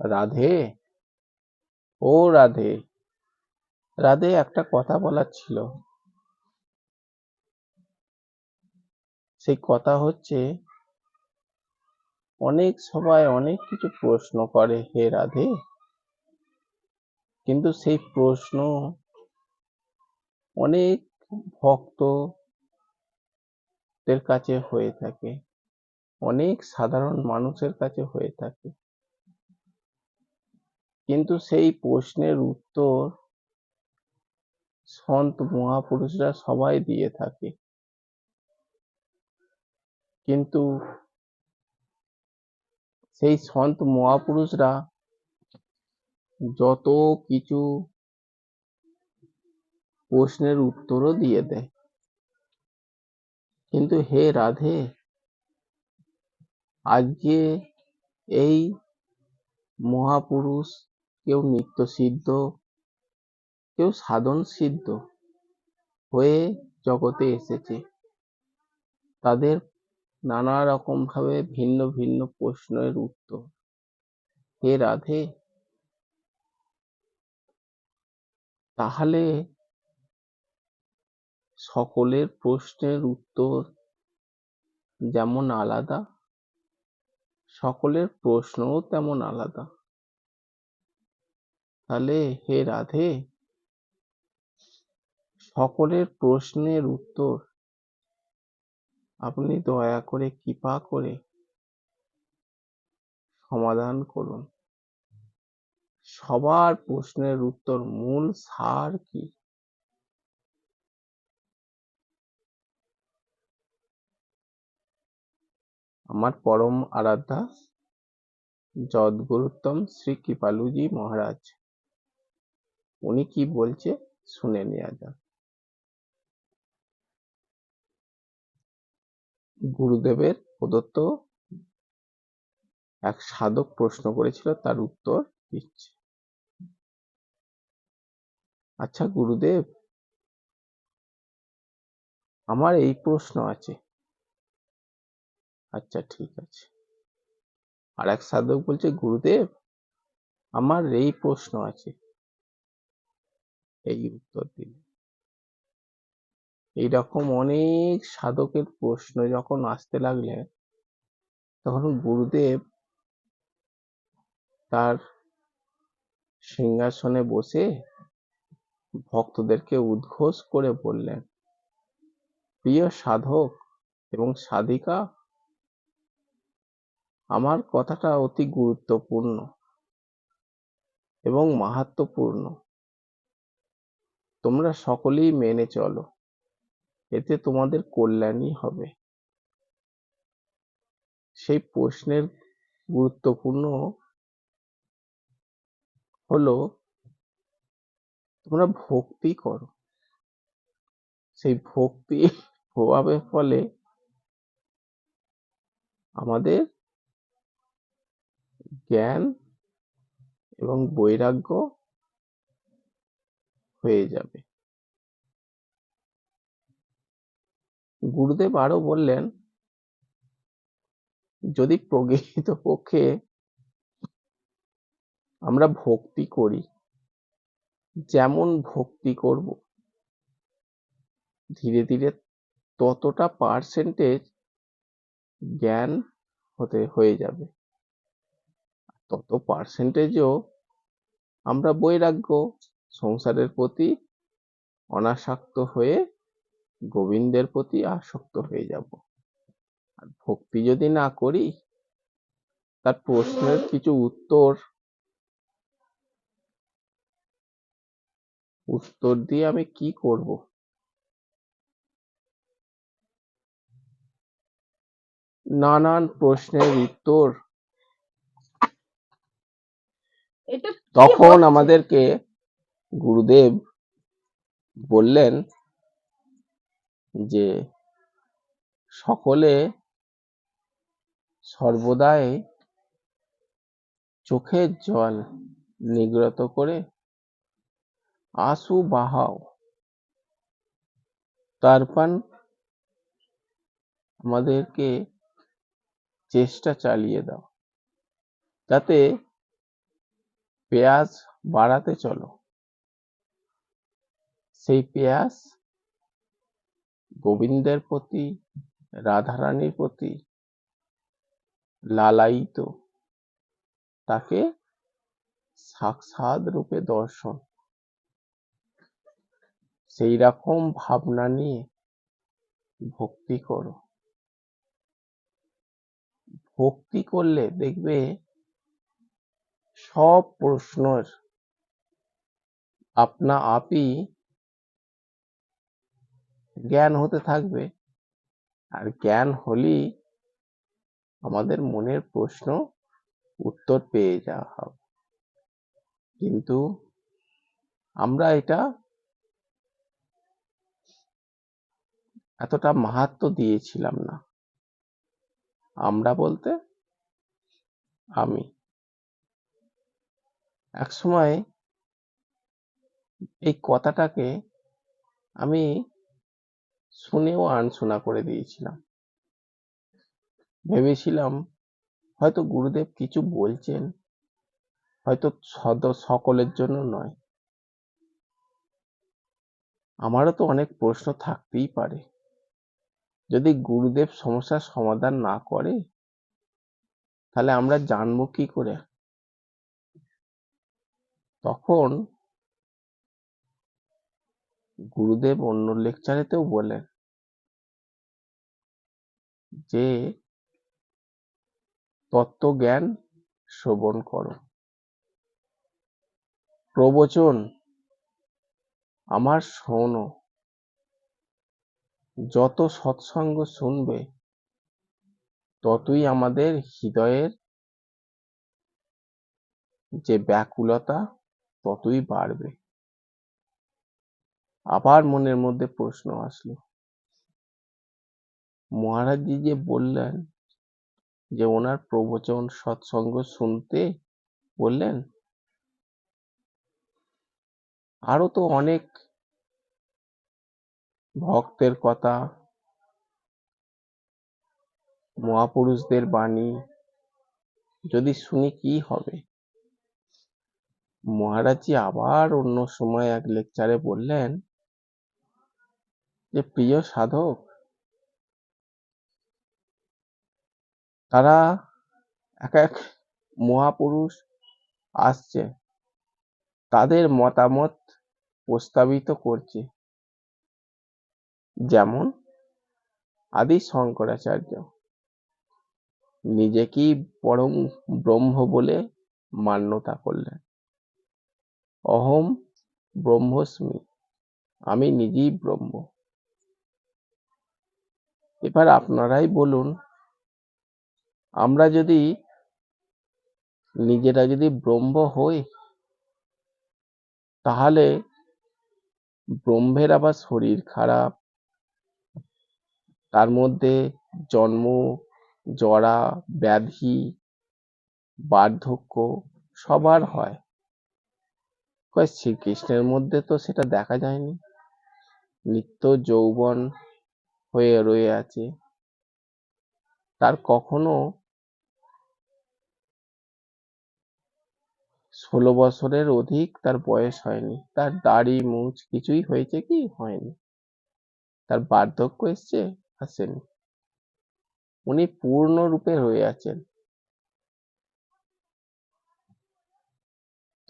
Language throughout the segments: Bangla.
রাধে? ও রাধে। রাধে একটা কথা বলার ছিল। সেই কথা হচ্ছে, অনেক সবাই অনেক কিছু প্রশ্ন করে, হে রাধে। কিন্তু সেই প্রশ্ন অনেক ভক্তদের কাছে হয়ে থাকে, অনেক সাধারণ মানুষের কাছে হয়ে থাকে। কিন্তু সেই প্রশ্নের উত্তর সন্ত মহাপুরুষরা সবাই দিয়ে থাকে। কিন্তু সেই সন্ত মহাপুরুষরা যত কিছু প্রশ্নের উত্তরও দিয়ে দেয়। কিন্তু হে রাধে, আজকে এই মহাপুরুষ কেউ নিত্য সিদ্ধ, কেউ সাধন সিদ্ধ হয়ে জগতে এসেছে। তাদের নানা রকম ভাবে ভিন্ন ভিন্ন প্রশ্নের উত্তর। হে রাধে, তাহলে সকলের প্রশ্নের উত্তর যেমন আলাদা, সকলের প্রশ্নও তেমন আলাদা। তাহলে হে রাধে। সকলের প্রশ্নের উত্তর। আপনি দয়া করে কৃপা করে সমাধান করুন। সবার প্রশ্নের উত্তর মূল সার কি? আমার পরম আরাধ্যা যদ্গুরুত্তম শ্রী কৃপালুজি মহারাজ। উনি কি বলছে শুনে নেওয়া যাক। গুরুদেবের প্রদত্ত এক সাধক প্রশ্ন করেছিল, তার উত্তর দিচ্ছে। আচ্ছা গুরুদেব, আমার এই প্রশ্ন আছে। আচ্ছা ঠিক আছে। আর এক সাধক বলছে, গুরুদেব, আমার এই প্রশ্ন আছে। এই উত্তর দিন এইরকম অনেক সাধকের প্রশ্ন যখন আসতে লাগলে, তখন গুরুদেব তার সিংহাসনে বসে ভক্তদেরকে উদ্ঘোষ করে বললেন, প্রিয় সাধক এবং সাধিকা, আমার কথাটা অতি গুরুত্বপূর্ণ এবং মাহাত্মপূর্ণ। তোমরা সকলেই মেনে চলো। এতে তোমাদের কল্যাণই হবে। সেই প্রশ্নের গুরুত্বপূর্ণ হলো, তোমরা ভক্তি করো। সেই ভক্তি প্রভাবের ফলে আমাদের জ্ঞান এবং বৈরাগ্য হয়ে যাবে। গুরুদেব আরও বললেন, যদি প্রকৃত পক্ষে আমরা ভক্তি করি, যেমন ভক্তি করব, ধীরে ধীরে ততটা পার্সেন্টেজ জ্ঞান হতে হয়ে যাবে। তত পার্সেন্টেজও আমরা বৈরাগ্য সংসারের প্রতি অনাসক্ত হয়ে গোবিন্দের প্রতি আসক্ত হয়ে যাব। আর ভক্তি যদি না করি তার প্রশ্নের কিছু উত্তর উত্তর দিয়ে আমি কি করব? নানান প্রশ্নের উত্তর তখন আমাদেরকে গুরুদেব বললেন যে, সকলে সর্বদাই চোখের জল নিগ্রত করে আশু বাহাও তারপর আমাদেরকে চেষ্টা চালিয়ে দাও, যাতে পেঁয়াজ বাড়াতে চলো। সেই পেঁয়াজ গোবিন্দের প্রতি, রাধারানীর প্রতি লালায়িত। তাকে সাক্ষাৎ রূপে দর্শন। সেই রকম ভাবনা নিয়ে ভক্তি করো। ভক্তি করলে দেখবে সব প্রশ্নের, আপনা আপই জ্ঞান হতে থাকবে। আর জ্ঞান হলেই আমাদের মনের প্রশ্ন উত্তর পেয়ে যাওয়া হবে। কিন্তু আমরা এটা এতটা মাহাত্ম দিয়েছিলাম না। আমরা বলতে আমি। এক সময় এই কথাটাকে আমি শুনেও আনশোনা করে দিয়েছিলাম। ভেবেছিলাম হয়তো গুরুদেব কিছু বলছেন, হয়তো সদ, সকলের জন্য নয়। আমারও তো অনেক প্রশ্ন থাকতেই পারে। যদি গুরুদেব সমস্যার সমাধান না করে, তাহলে আমরা জানব কি করে? তখন গুরুদেব অন্য লেকচারেতেও বলেন যে, তত্ত্বজ্ঞান শ্রবণ করো। প্রবচন আমার শোনো। যত সৎসঙ্গ শুনবে, ততই আমাদের হৃদয়ের যে ব্যাকুলতা, ততই বাড়বে। আবার মনের মধ্যে প্রশ্ন আসলো। মহারাজজি যে বললেন যে ওনার প্রবচন সৎসঙ্গ শুনতে বললেন, আরও তো অনেক ভক্তের কথা, মহাপুরুষদের বাণী, যদি শুনি কি হবে? মহারাজজি আবার অন্য সময় এক লেকচারে বললেন যে প্রিয় সাধক, তারা এক এক মহাপুরুষ আসছে, তাদের মতামত প্রস্তাবিত করছে। যেমন আদি শঙ্করাচার্য, নিজেকেই পরম ব্রহ্ম বলে মান্যতা করলেন। অহম ব্রহ্মস্মি, আমি নিজেই ব্রহ্ম। এবার আপনারাই বলুন, আমরা যদি নিজেরা যদি ব্রহ্ম হই, তাহলে ব্রহ্মের আবার শরীর খারাপ, তার মধ্যে জন্ম, জরা, ব্যাধি, বার্ধক্য সবার হয়। শ্রীকৃষ্ণের মধ্যে তো সেটা দেখা যায়নি। নিত্য যৌবন হয়ে রয়ে আছে। তার কখনো ষোলো বছরের অধিক তার বয়স হয়নি। তার দাড়ি মুছ কিছুই হয়েছে কি? হয়নি। তার বার্ধক্য এসছে? আসেনি। উনি পূর্ণরূপে রয়ে আছেন।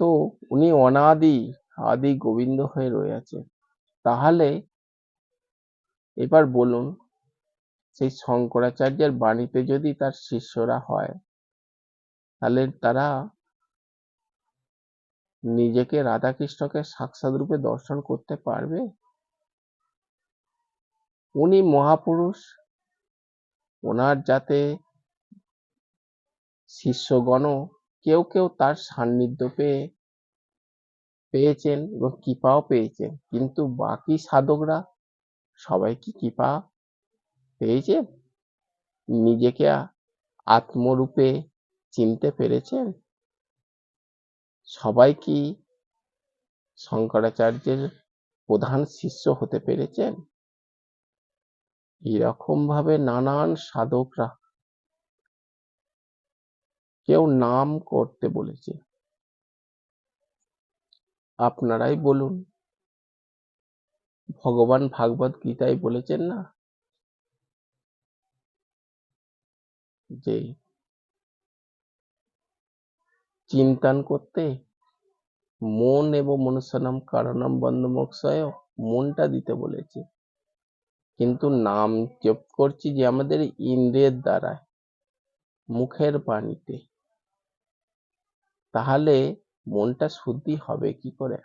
তো উনি অনাদি, আদি গোবিন্দ হয়ে রয়ে আছেন। তাহলে এবার বলুন, সেই শঙ্করাচার্যের বাণীতে যদি তার শিষ্যরা হয়, তাহলে তারা নিজেকে রাধাকৃষ্ণকে সাক্ষাৎ রূপে দর্শন করতে পারবে? উনি মহাপুরুষ, ওনার যাতে শিষ্যগণ কেউ কেউ তার সান্নিধ্য পেয়ে, পেয়েছেন এবং কৃপাও পেয়েছেন। কিন্তু বাকি সাধকরা সবাই কি কৃপা পেয়েছেন নিজেকে আত্মরূপে চিনতে পেরেছেন। সবাই কি শঙ্করাচার্যের প্রধান শিষ্য হতে পেরেছেন? এরকম ভাবে নানান সাধকরা কেউ নাম করতে বলেছে। আপনারাই বলুন। ভগবান ভাগবত গীতায় বলেছেন না? যে চিন্তান করতে মন এবং মনুষ্যনাম কারণাম বন্ধমোক্ষয় মনটা দিতে বলেছে। কিন্তু নাম জপ করছি যে আমাদের ইন্দ্রিয়ের দ্বারা, মুখের বাণীতে। তাহলে মনটা শুদ্ধি হবে কি করে?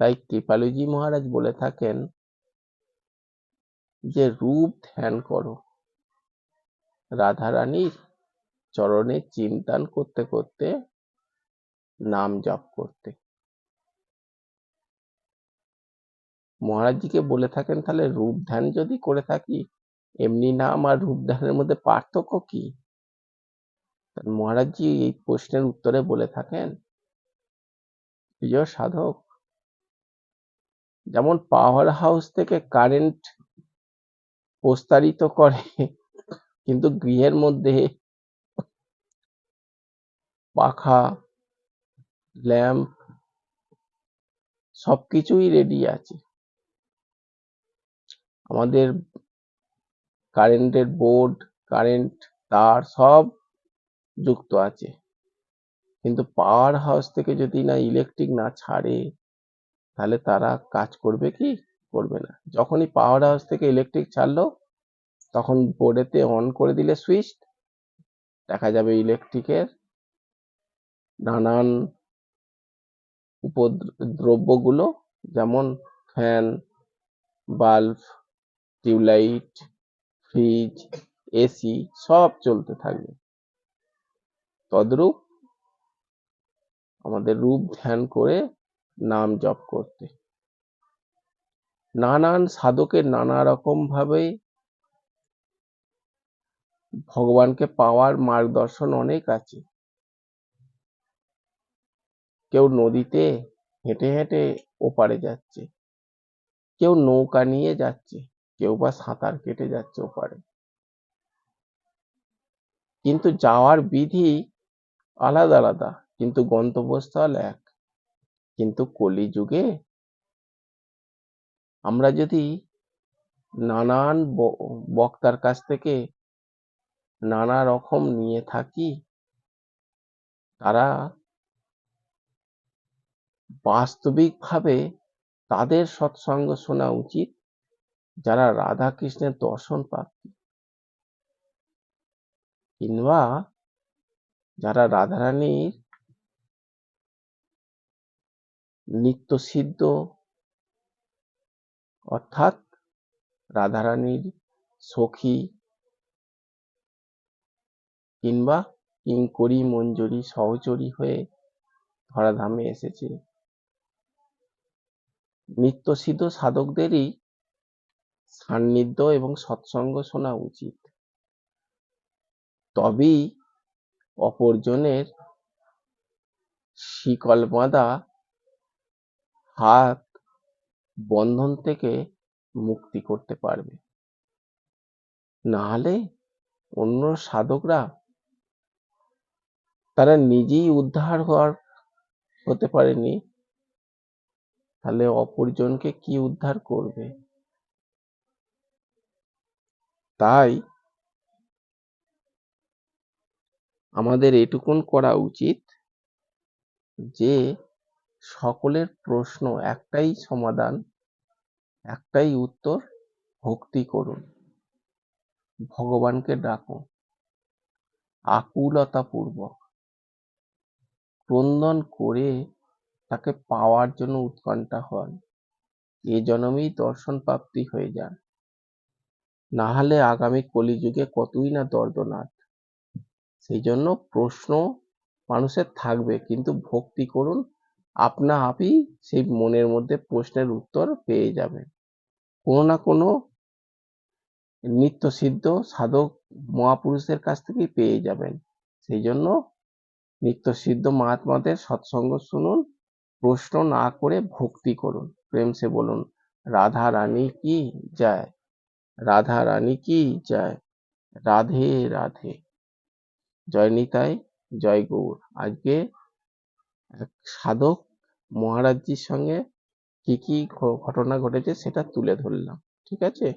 তাই কৃপালুজি মহারাজ বলে থাকেন যে, রূপ ধ্যান করো। রাধারানীর চরণে চিন্তান করতে করতে নাম জপ করতে। মহারাজজিকে বলে থাকেন, তাহলে রূপ ধ্যান যদি করে থাকি, এমনি নাম আর রূপ ধ্যানের মধ্যে পার্থক্য কি? মহারাজজি এই প্রশ্নের উত্তরে বলে থাকেন, প্রিয় সাধক যেমন পাওয়ার হাউস থেকে কারেন্ট প্রস্তারিত করে, কিন্তু গৃহের মধ্যে পাখা ল্যাম্প সবকিছুই রেডি আছে। আমাদের কারেন্টের বোর্ড কারেন্ট তার সব যুক্ত আছে। কিন্তু পাওয়ার হাউস থেকে যদি না ইলেকট্রিক না ছাড়ে তাহলে তারা কাজ করবে কি? করবে না। যখনই পাওয়ার হাউস থেকে ইলেকট্রিক ছাড়লো, তখন বোর্ডেতে অন করে দিলে সুইচ দেখা যাবে ইলেকট্রিকের নানান উপদ্রব্যগুলো, যেমন fan bulb tubelight fridge AC সব চলতে থাকবে। তদ্রূপ আমাদের রূপ ধ্যান করে নাম জপ করতে। নানান সাধকের নানা রকম ভাবে ভগবানকে পাওয়ার মার্গদর্শন অনেক আছে। কেউ নদীতে হেঁটে হেঁটে ওপারে যাচ্ছে, কেউ নৌকা নিয়ে যাচ্ছে, কেউ বা সাঁতার কেটে যাচ্ছে ওপারে। কিন্তু যাওয়ার বিধি আলাদা আলাদা, কিন্তু গন্তব্যস্থল এক। কিন্তু কলিযুগে আমরা যদি নানান বক্তার কাছ থেকে নানা রকম নিয়ে থাকি, তারা বাস্তবিকভাবে তাদের সৎসঙ্গ শোনা উচিত, যারা রাধা কৃষ্ণের দর্শন প্রাপ্তি। কিংবা যারা রাধারানীর নিত্য সিদ্ধ, অর্থাৎ রাধারানীর সখী কিংবা কিঙ্করী মঞ্জুরি সহচরী হয়ে ধরাধামে এসেছে। নিত্যসিদ্ধ সাধকদেরই সান্নিধ্য এবং সৎসঙ্গ শোনা উচিত। তবেই অপরজনের শিকল বাঁধা হাত বন্ধন থেকে মুক্তি করতে পারবে। নাহলে অন্য সাধকরা তারা নিজেই উদ্ধার হওয়ার হতে পারেনি। তাহলে অপরজনকে কি উদ্ধার করবে? তাই আমাদের এটুকুন করা উচিত যে সকলের প্রশ্ন একটাই সমাধান, একটাই উত্তর, ভক্তি করুন। ভগবানকে ডাকুন। আকুলতা পূর্বক ক্রন্দন করে তাকে পাওয়ার জন্য উৎকণ্ঠা হন। এ জন্মেই দর্শন প্রাপ্তি হয়ে যান। না হলে আগামী কলিযুগে কতই না দর্দনাথ। সেই জন্য প্রশ্ন মানুষের থাকবে, কিন্তু ভক্তি করুন আপনা আপই সেই মনের মধ্যে প্রশ্নের উত্তর পেয়ে যাবেন। কোনো না কোনো নিত্য সিদ্ধ সাধক মহাপুরুষের কাছ থেকেই পেয়ে যাবেন। সেই জন্য নিত্য সিদ্ধ মহাত্মাদের সৎসঙ্গ শুনুন, প্রশ্ন না করে ভক্তি করুন। প্রেম সে বলুন, রাধা রানী কি যায় রাধা রানী কি যায় রাধে রাধে। জয় নিতাই, জয় গৌর। আজকে এক সাধক মহারাজজির সঙ্গে কি কি ঘটনা ঘটেছে সেটা তুলে ধরলাম ঠিক আছে?